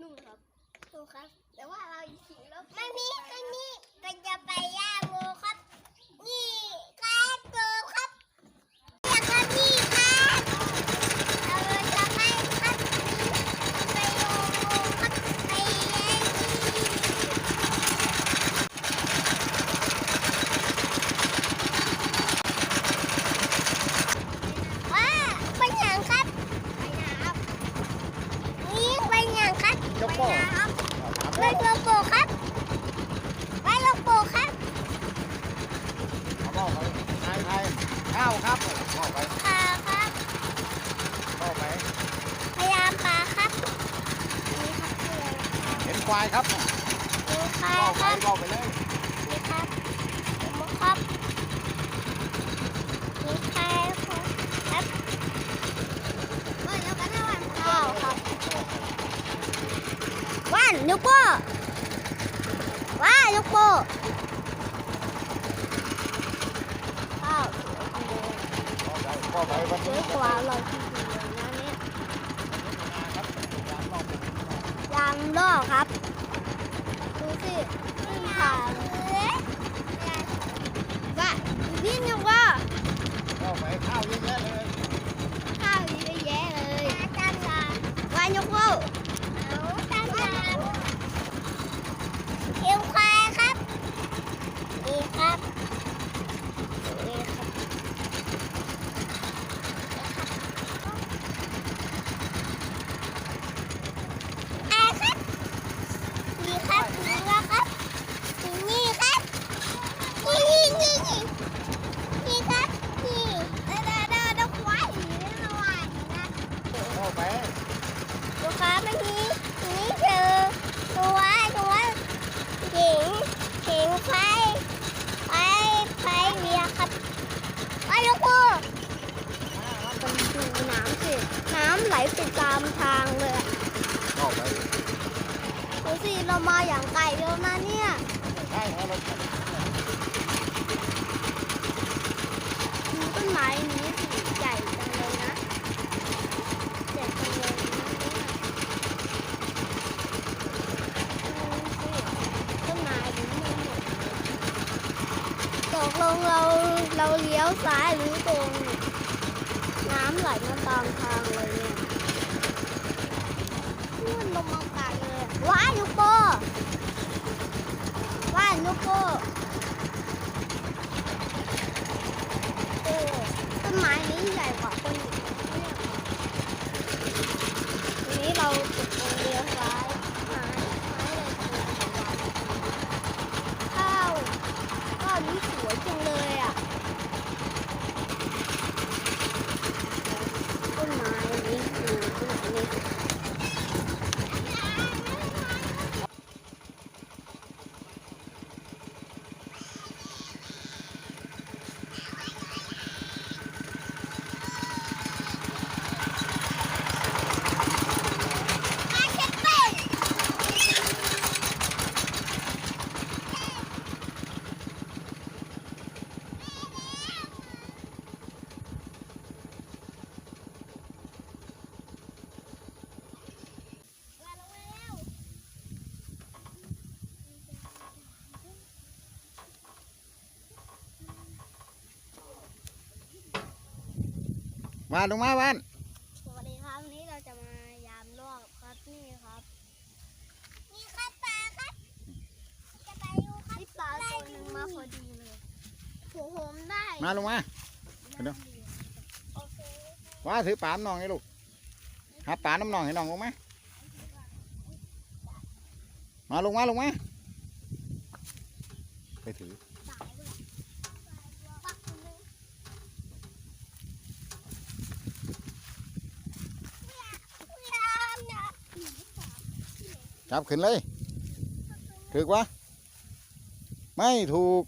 นุ่มครับนุ่มครับ แต่ว่าเราขี่แล้วไม่มีไม่มีก็จะไปย่าโมครับ นี่ครับเจอครับอยากครับนี่ครับเราจะไปครับไปโยครับไปเล่นว้าไปหยังครับ ไปนะครับ นี่ไปหยังครับ ยกโป้ ครับ ไปโลโปครับไปโลโปครับ เอาบอกไปไทยไทยข้าวครับบอกไป ค่ะครับ บอกไป พยายามปลาครับนี่ครับเพื่อน เห็นควายครับ ดูใคร บอกคไปรับอกไปเลย นี่ครับผมครับนี่ใครครับครับว่าแล้วกันนะวันข้าวครับว่านยกโป้ว่านยกโป้ข้าวบอกไปบอกไปวันสนี้วยกว่าเราที่ดูนะเนี่ย ครับยางลอง ยางล่อครับ ดูสิขึ้นผ่านว่าวิ่งยังว่าบอกไปข้าวเยอะแยะเลย ข้าวเยอะแยะเลยจ้าจ้าวายกโว้เอาจ้าจ้าเอวควายครับนี่ครับนี่ครับอ่าครับนี่ครับนี่นะครับนี่ครับนี่นี่นี่นี่ครับนี่เด้อเด้อเด้อเด้อควายอยู่ในระหว่างนะ บอกไป ลูกค้าเมื่อกี้นี่คือตัวตัวหญิงหญิงไฟไฟไฟเรียครับไปลูกปูต้องดูน้ำสิน้ำไหลไปตามทางเลยอะ บอกไป ดูสิ เรามาอย่างไกลแล้วนะเนี่ยใช่ครับดูต้นไม้นี้สิใหญ่จังเลยนะใหญ่จังเลยนะต้นไม้นี้มันตกลงเราเราเลี้ยวซ้ายหรือตรงน้ำไหลมาตามทางเลยเนี่ยนู่นลงมาปากเลยอะว้ายลูกโก้โอ้ต้นไม้นี้ใหญ่กว่าต้นอื่นเนี่ยทีนี้เราตกลงเลี้ยวซ้ายหาหาอะไรกินกันวะข้าว ก้อนนี้สวยจังเลยอะ ต้นไม้นี้คือต้นไม้นี้มาลงมาแล้ว มาลงมาบ้านสวัสดีครับวันนี้เราจะมายามรอบครับนี่ครับนี่ครับปลาครับจะไปดูครับปลาตัวหนึ่งมาพอดีเลยหัวโหมได้มาลงมา เดี๋ยว โอเคว่าถือปลาน้ำนองให้ลูกหาปลาน้ำนองให้น้องลงไหมมาลงมาลงมาไปถือ สายเลยปักหนึ่งยามนะ จับขึ้นเลยถือกวะไม่ถูก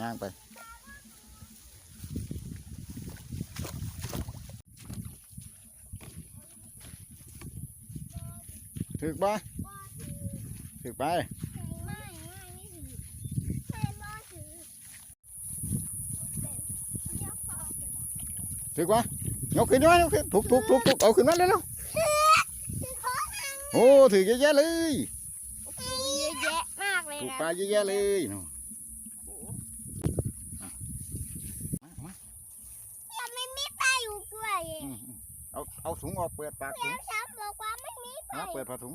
ย่างไปถือกปะถือกไปไม่ไม่ไม่ถือไม่บ่ถือเดี๋ยวพอถือถือกปะยกขึ้นด้วยยกขึ้นถูกถูกถูกถูกเอาขึ้นมาเร็ว โอ้ถือเยอะแยะเลยโอ้โหเยอะแยะมากเลยถูกนะปลาเยอะแยะเลยเนาะมามายังไม่มีปลาอยู่ด้วยอืมอืมเอาเอาถุงออกเปิดปากถุง แล้วฉันบอกว่าไม่มีปลา นะเปิดผ้าถุง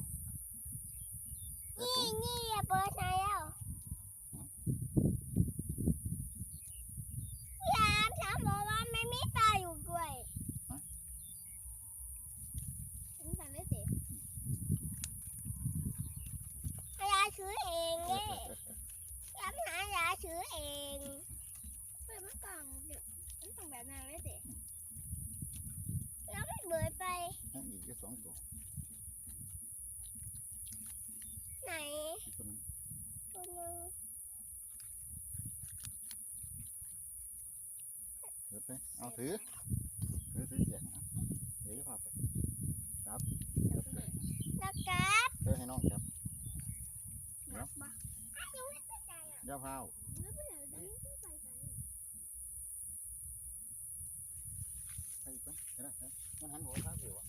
เปิด นี่ ถุง นี่อย่าเปิดไหนแล้วยามฉันบอกว่าไม่มีปลาอยู่ด้วย ฉันสั่งได้สิ ยาซื้อเองเนี่ยฉันหายาซื้อเอง เปิดมันกล่องเดี๋ยวฉันสั่งแบบนั้นได้สิ แล้วไม่เบิดไป นั่ นอีกแค่สองตัวไหนอีกตัวหนึงตัวหนึงเปิดไปเอาถือถือถือเสียงนะเดี๋ยวจะพาไปแล้วก็เพื่อให้น้องจับหนักปะอย่าพาวเมื่อไหร่จะยิ่งขึ้นไปกันไปอีกตัวเห็นไหมเห็นไหมมันหันหัวข้างเดียวอะ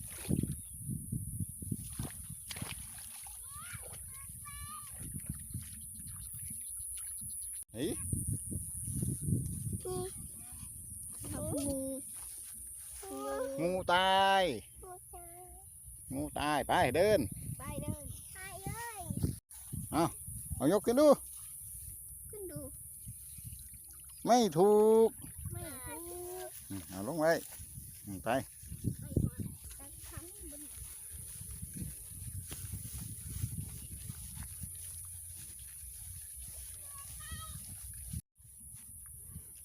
ฮ้ยครับงูงูตายผู้ชายงูตายไปเดินไปเดินตายเลยเอายกขึ้นดูขึ้นดู ไม่ถูกไม่ถูกอืมเอาลงไว้อืมไป แต่ทำบน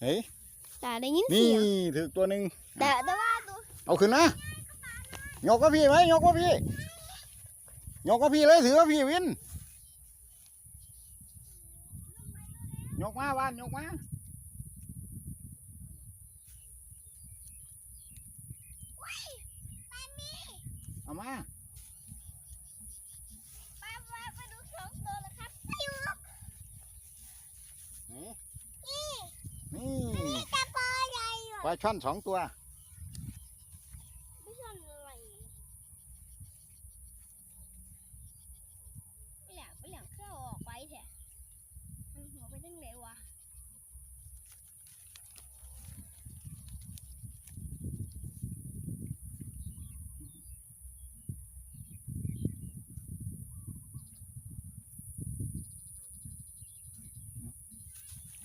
เฮ้ยแต่ได้ยินนี่เสียงถือตัวหนึ่งแต่แต่ว่าตัวเอาขึ้นนะยกก็พี่ไหมยกก็พี่ยกก็พี่เลยถือว่าพี่วินยกมาบ้านยกมาเอามา ไปไปไปดูสองตัวแล้วครับไปอยู่ นี่ นี่ นี่ มีกระปอใหญ่อยู่ ปลาช่อนสองตัวไม่ชอบอะไรไม่อยากไม่อยากเข้าออกไปแท้มันหัวไปตั้งไหนวะ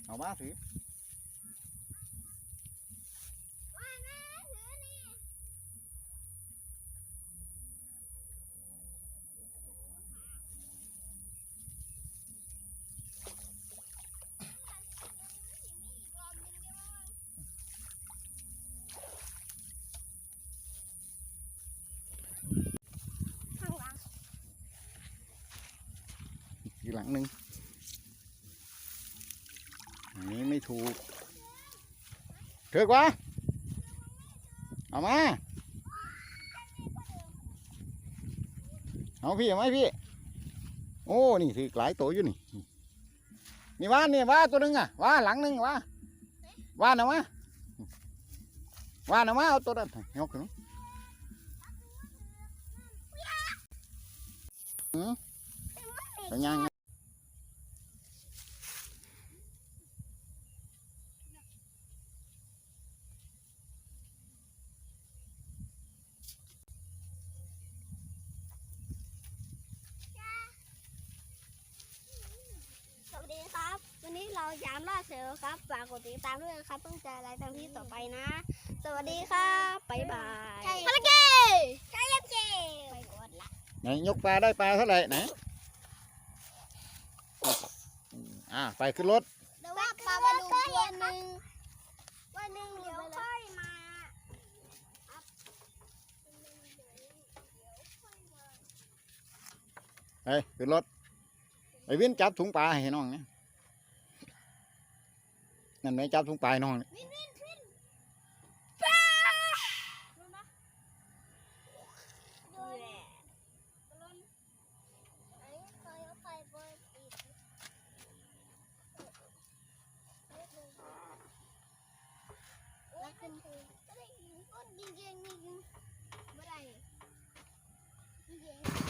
เอามาถือ ว่านะถือนี่ ข้างหลัง อีก หลังหนึ่งอันนี้ไม่ถูกถือกว่าเอามา เอาพี่เอาไหมพี่ โอ้ นี่ถือหลายตัวอยู่นี่ นี่ว่านี่ว่าตัวหนึงอะว่าหลังหนึ่งว่าว่าหน่ะมาว่าหน่ะมาเอาตัวนั้นยกขึ้นอืมเป็นยังไง สวัสดีครับ วันนี้เรายามล่าเสือครับ ฝากกดติดตามด้วยนะครับต้องใจอะไรตามที่ต่อไปนะ สวัสดีครับบ๊ายบายใช่ภารกิจใช่แล้วเจ๊ไปกดละไหนยกปลาได้ปลาเท่าไหร่ไหนอ่าไปขึ้นรถแต่ว่าปลามาดูตัวหนึ่งวันหนึ่งเดี๋ยวเดี๋ยวค่ค่ออยมาไปขึ้นรถไอ้วินจับถุงปลาให้น้องนะ นั่นไหมจับถุงปลาให้น้องนี่วินวินวินดูแลไอ้เคยเอาไปบนอีกแล้วขึ้นก็ได้ยิงก้นยิงยิงยิงไม่ได้ยิงยิง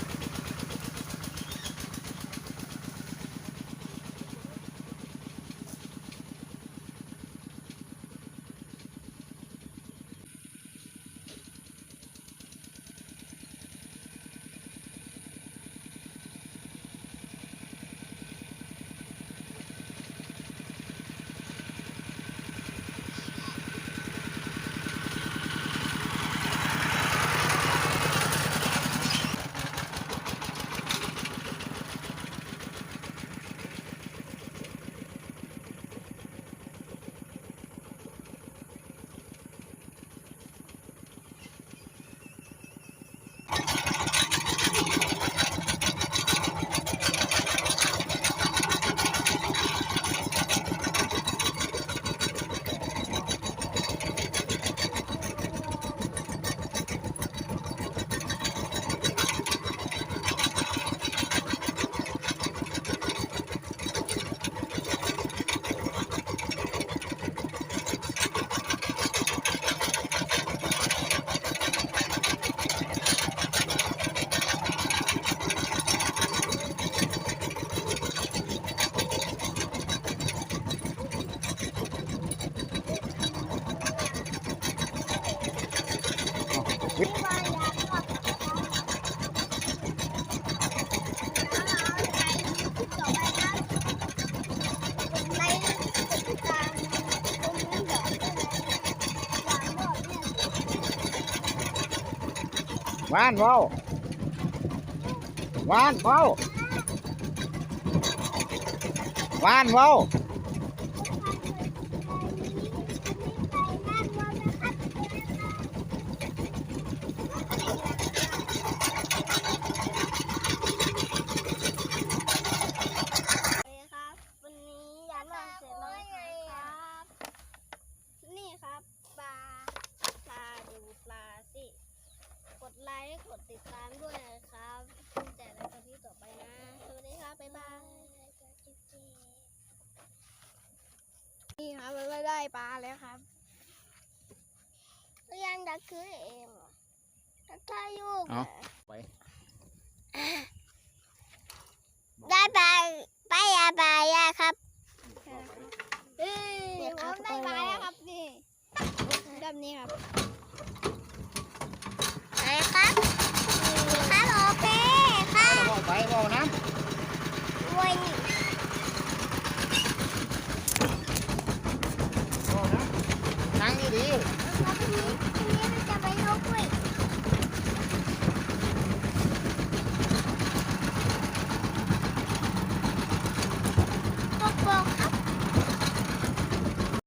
วานเว้าวานเว้าวานเว้า โอเคครับ วันนี้ยามล่าเสร็จแล้วนะครับ นี่ครับปลาปลาดูปลาสิ กดไลค์กดติดตามด้วยนะครับแต่ในตอนที่ต่อไปนะ สวัสดีครับ บ๊ายบาย นี่ครับมันไม่ได้ ปลาแล้วครับยังดักคือเองเหรอถ้าอยู่เอาไป ได้ไปไปยาไปยาครับเอ้ยเนี่ยผครับมได้ปลาแล้วครับนี่แบบนี้ครับไหนครับ